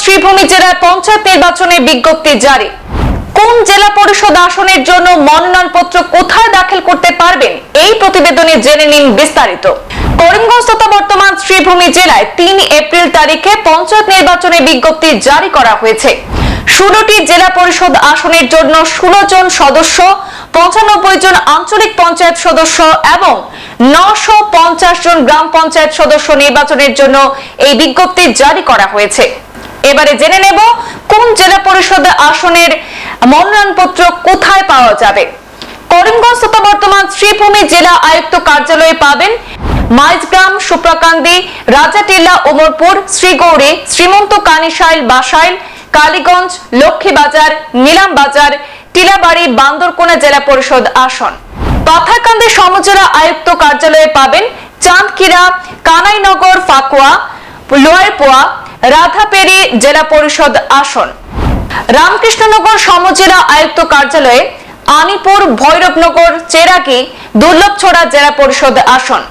শ্রীভূমি জেলায় পঞ্চায়েত নির্বাচনে বিজ্ঞপ্তি জারি। কোন জেলা পরিষদ আসনের জন্য মনোনয়নপত্র কোথায় দাখিল করতে পারবেন, এই প্রতিবেদনে জেনে নিন বিস্তারিত। করিমগঞ্জ তথা বর্তমান শ্রীভূমি জেলায় তিন এপ্রিল তারিখে পঞ্চায়েত নির্বাচনে বিজ্ঞপ্তি জারি করা হয়েছে। ষোলোটি জেলা পরিষদ আসনের জন্য ষোলো জন সদস্য, পঁচানব্বই জন আঞ্চলিক পঞ্চায়েত সদস্য এবং নশো পঞ্চাশ জন গ্রাম পঞ্চায়েত সদস্য নির্বাচনের জন্য এই বিজ্ঞপ্তি জারি করা হয়েছে। এবারে জেনে নেব কোন জেলা পরিষদ আসনের মনোনয়নপত্র কোথায় পাওয়া যাবে। করিমগঞ্জ তথা বর্তমান শ্রীভূমি জেলা আয়ুক্ত কার্যালয়ে পাবেন মাইজগ্রাম, সুপ্রাকান্দি রাজাটিল্লা ওমরপুর শ্রীগৌরী শ্রীমন্ত কানিশাইল, বাসাইল, কালীগঞ্জ, লক্ষ্মীবাজার, নিলামবাজার, টিলাবাড়ি, বান্দরকোনা জেলা পরিষদ আসন। পাথারকান্দি সমজেলা আয়ুক্ত কার্যালয়ে পাবেন চাঁদকিরা, কানাইনগর, ফাকুয়া লোয়ারপোয়া রাধাপেরি জেলা পরিষদ আসন। রামকৃষ্ণনগর সমজেলা আয়ুক্ত কার্যালয়ে আনিপুর ভৈরবনগর চেরাকি দুর্লভছড়া জেলা পরিষদ আসন।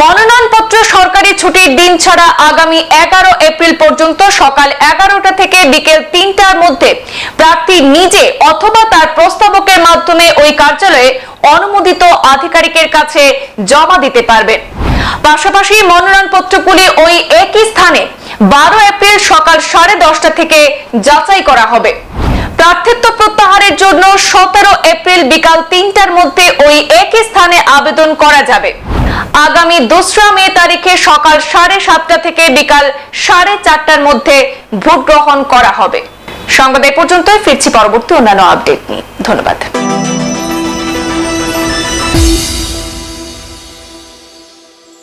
মনোনয়নপত্র সরকারি ছুটির দিন ছাড়া আগামী এগারো এপ্রিল পর্যন্ত সকাল এগারোটা থেকে বিকেল তিনটার মধ্যে প্রার্থী নিজে অথবা তার প্রস্তাবকের মাধ্যমে ওই কার্যালয়ে অনুমোদিত আধিকারিকের কাছে জমা দিতে পারবেন পাশাপাশি মনোনয়নপত্রগুলি ওই একই স্থানে বারো এপ্রিল সকাল সাড়ে দশটা থেকে যাচাই করা হবে। প্রার্থিত্ব প্রত্যাহারের জন্য সতেরো এপ্রিল বিকাল তিনটার মধ্যে ওই একই স্থানে আবেদন করা যাবে। আগামী দোসরা মে তারিখে সকাল সাড়ে সাতটা থেকে বিকাল সাড়ে চারটার মধ্যে ভোট গ্রহণ করা হবে। সংবাদ এ পর্যন্তই, ফিরছি পরবর্তী অন্যান্য আপডেট নিয়ে। ধন্যবাদ।